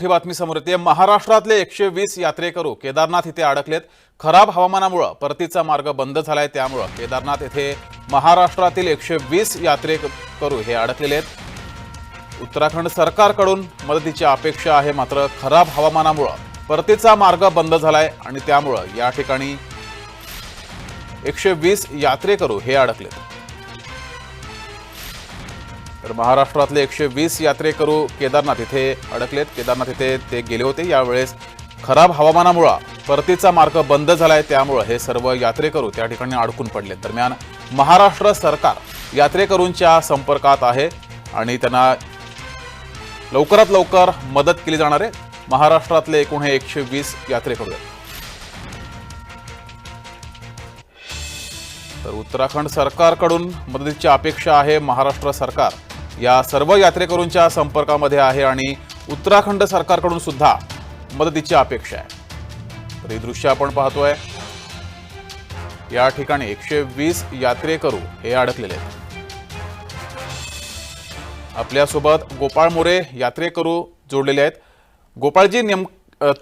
मोठी बातमी समोर येते. महाराष्ट्रातले एकशे वीस यात्रेकरू केदारनाथ इथे अडकलेत. खराब हवामानामुळं परतीचा मार्ग बंद झालाय. त्यामुळं केदारनाथ येथे महाराष्ट्रातील एकशे वीस यात्रेकरू हे अडकलेले आहेत. उत्तराखंड सरकारकडून मदतीची अपेक्षा आहे मात्र खराब हवामानामुळं परतीचा मार्ग बंद झालाय आणि त्यामुळं या ठिकाणी एकशे वीस यात्रेकरू हे अडकलेत. तर महाराष्ट्रातले एकशे वीस यात्रेकरू केदारनाथ इथे अडकलेत. केदारनाथ इथे ते गेले होते. यावेळेस खराब हवामानामुळं परतीचा मार्ग बंद झालाय. त्यामुळं हे सर्व यात्रेकरू त्या ठिकाणी अडकून पडले दरम्यान महाराष्ट्र सरकार यात्रेकरूंच्या संपर्कात आहे आणि त्यांना लवकरात लवकर मदत केली जाणार आहे. महाराष्ट्रातले एकूण हे एकशे वीस यात्रेकरू आहेत. तर उत्तराखंड सरकारकडून मदतीची अपेक्षा आहे महाराष्ट्र सरकार. या सर्व यात्रेकरूंच्या संपर्कामध्ये आहे आणि उत्तराखंड सरकारकडून सुद्धा मदतीची अपेक्षा आहे. तर ही दृश्य आपण पाहतोय. या ठिकाणी एकशे वीस यात्रेकरू हे अडकलेले आहेत. आपल्यासोबत गोपाळ मोरे यात्रेकरू जोडलेले आहेत. गोपाळजी नेम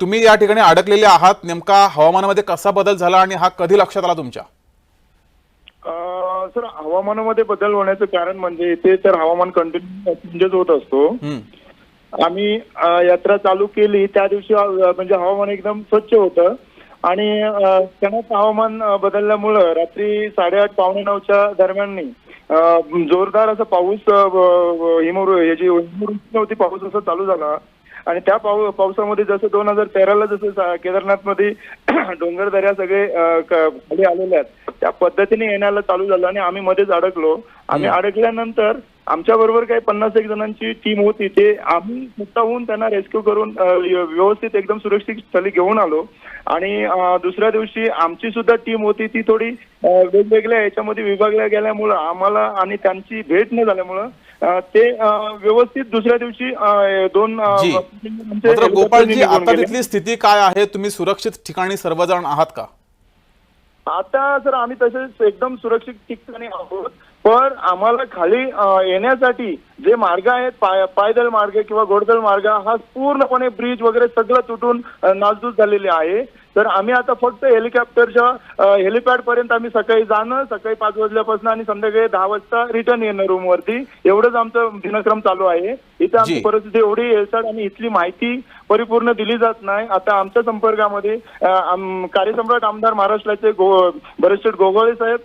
तुम्ही या ठिकाणी अडकलेले आहात. नेमका हवामानामध्ये कसा बदल झाला आणि हा कधी लक्षात आला तुमच्या? सर हवामानामध्ये बदल होण्याचं कारण म्हणजे इथे तर हवामान कंटिन्यू चेंजेस होत असतो. आम्ही यात्रा चालू केली त्या दिवशी म्हणजे हवामान एकदम स्वच्छ होतं. आणि क्षणात हवामान बदलल्यामुळं रात्री साडेआठ पावणे नऊच्या दरम्यान जोरदार असा पाऊस हिमवृ याची होती पाऊस असा चालू झाला. आणि त्या पाऊ पावसामध्ये जसं दोन हजार तेराला जसं केदारनाथमध्ये डोंगर दऱ्या सगळे खाली आलेल्या आहेत त्या पद्धतीने येण्याला चालू झालं आणि आम्ही मध्येच अडकलो. आम्ही अडकल्यानंतर आमच्या बरोबर काही पन्नास एक जणांची टीम होती ते आम्ही स्वतःहून त्यांना रेस्क्यू करून व्यवस्थित एकदम सुरक्षित स्थळी घेऊन आलो. आणि दुसऱ्या दिवशी आमची सुद्धा टीम होती ती थोडी वेगवेगळ्या याच्यामध्ये विभागल्या गेल्यामुळं आम्हाला आणि त्यांची भेट न झाल्यामुळं ते व्यवस्थित दुसऱ्या दिवशी दोन मात्र गोपाळजी आता. तिथली स्थिती काय आहे? तुम्ही सुरक्षित ठिकाणी सर्वजण आहात का? आता सर आम्ही तसेच एकदम सुरक्षित ठिकाणी आहोत. पण आम्हाला खाली येण्यासाठी जे मार्ग आहेत पाय पायदळ मार्ग किंवा घोडदळ मार्ग हा पूर्णपणे ब्रिज वगैरे सगळं तुटून नासधूस झालेली आहे. तर आम्ही आता फक्त हेलिकॉप्टरच्या हेलिपॅड पर्यंत आम्ही सकाळी जाणं सकाळी पाच वाजल्यापासून आणि संध्याकाळी दहा वाजता रिटर्न येणं रूम वरती एवढंच आमचं दिनक्रम चालू आहे. इथे आमची. परिस्थिती एवढी येळसड आणि इथली माहिती परिपूर्ण दिली जात नाही. आता आमच्या संपर्कामध्ये कार्यसम्राट आमदार महाराष्ट्राचे गो बरेचसे गोगावळे साहेब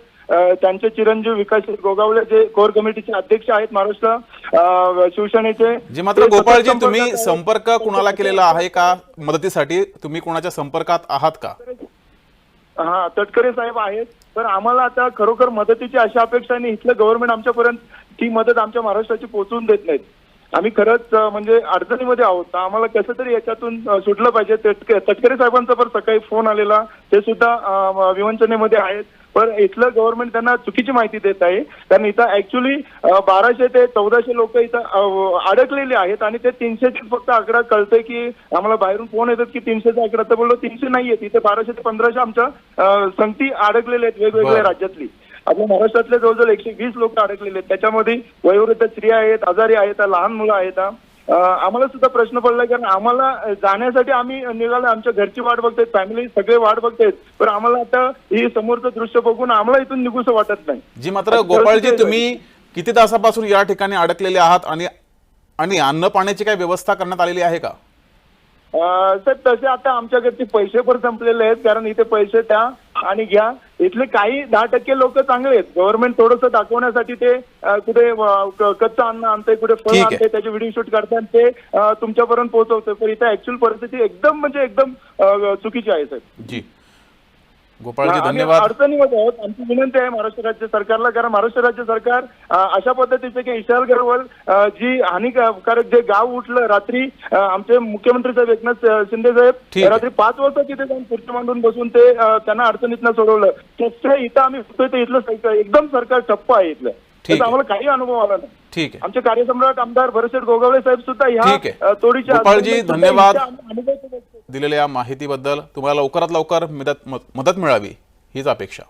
त्यांचे चिरंजीव विकास गोगावले जे कोर कमिटीचे अध्यक्ष आहेत महाराष्ट्र शिवसेनेचे जे मात्र गोपाळजी तुम्ही. संपर्क कुणाला केलेला आहे का? मदतीसाठी तुम्ही कुणाच्या संपर्कात आहात का? हा तटकरे साहेब आहेत. तर आम्हाला आता खरोखर मदतीची अशी अपेक्षा नाही. इथलं गव्हर्नमेंट आमच्यापर्यंत ती मदत आमच्या महाराष्ट्राची पोहोचवून देत नाहीत. आम्ही खरंच म्हणजे अडचणीमध्ये आहोत. तर आम्हाला कसं तरी याच्यातून सुटलं पाहिजे. तटक- तटकरे साहेबांचा पण सकाळी फोन आलेला. ते सुद्धा विवंचनेमध्ये आहेत. पण इथलं गव्हर्नमेंट त्यांना चुकीची माहिती देत आहे. कारण इथं ऍक्च्युली बाराशे ते चौदाशे लोक इथं अडकलेली आहेत आणि ते तीनशेचे फक्त आकडा कळतंय की आम्हाला बाहेरून फोन येतात की तीनशेचा आकडा. तर बोललो तीनशे नाहीये तिथे बाराशे ते पंधराशे आमच्या संगती अडकलेल्या आहेत वेगवेगळ्या. राज्यातली. आपल्या महाराष्ट्रातले जवळजवळ एकशे वीस लोक अडकलेले आहेत. त्याच्यामध्ये वयोवृद्ध स्त्रिया आहेत आजारी आहेत लहान मुलं आहेत आम्हाला सुद्धा प्रश्न पडला कारण आम्हाला जाण्यासाठी आम्ही निघालो आमच्या घरची वाट बघतायत फॅमिली सगळे वाट बघतायत. पण आम्हाला आता ही समोरचं दृश्य बघून आम्हाला इथून निघूसं वाटत नाही. जी मात्र गोपाळजी तुम्ही किती तासापासून या ठिकाणी अडकलेले आहात आणि आणि अन्न पाण्याची काय व्यवस्था करण्यात आलेली आहे का? सर तसे आता आमच्याकडचे पैसे पण संपलेले आहेत कारण इथे पैसे द्या आणि घ्या. इथले काही दहा टक्के लोक चांगले आहेत. गव्हर्नमेंट थोडंसं दाखवण्यासाठी ते कुठे कच्चं अन्न आणते कुठे फळ. आणते त्याचे व्हिडिओ शूट करतात ते तुमच्यापर्यंत पोहोचवतं पण इथे ऍक्च्युअल परिस्थिती एकदम म्हणजे एकदम चुकीची आहे सर जी. गोपाळजी धन्यवाद. अडचणीमध्ये आहोत. आमची विनंती आहे महाराष्ट्र राज्य सरकारला कारण महाराष्ट्र राज्य सरकार अशा पद्धतीचे की इशाल गरवल जी हानिकारक जे गाव उठलं रात्री आमचे मुख्यमंत्री साहेब एकनाथ शिंदे. साहेब रात्री पाच वाजता तिथे जाऊन खुर्ची मांडून बसून ते त्यांना अडचणीतनं सोडवलं. तसं इथं आम्ही बघतोय ते इथलं एकदम सरकार ठप्प आहे इथलं. आम्हाला काही अनुभव आला नाही. ठीक आहे. आमचे कार्यसम्राट आमदार भरतशेठ गोगावले साहेब सुद्धा ह्या तोडीच्या धन्यवाद. इथे आम्ही अनुभव बघतोय. दिलेल्या या माहितीबद्दल तुम्हाला लवकरात लवकर मदत मदत मिळावी हीच अपेक्षा.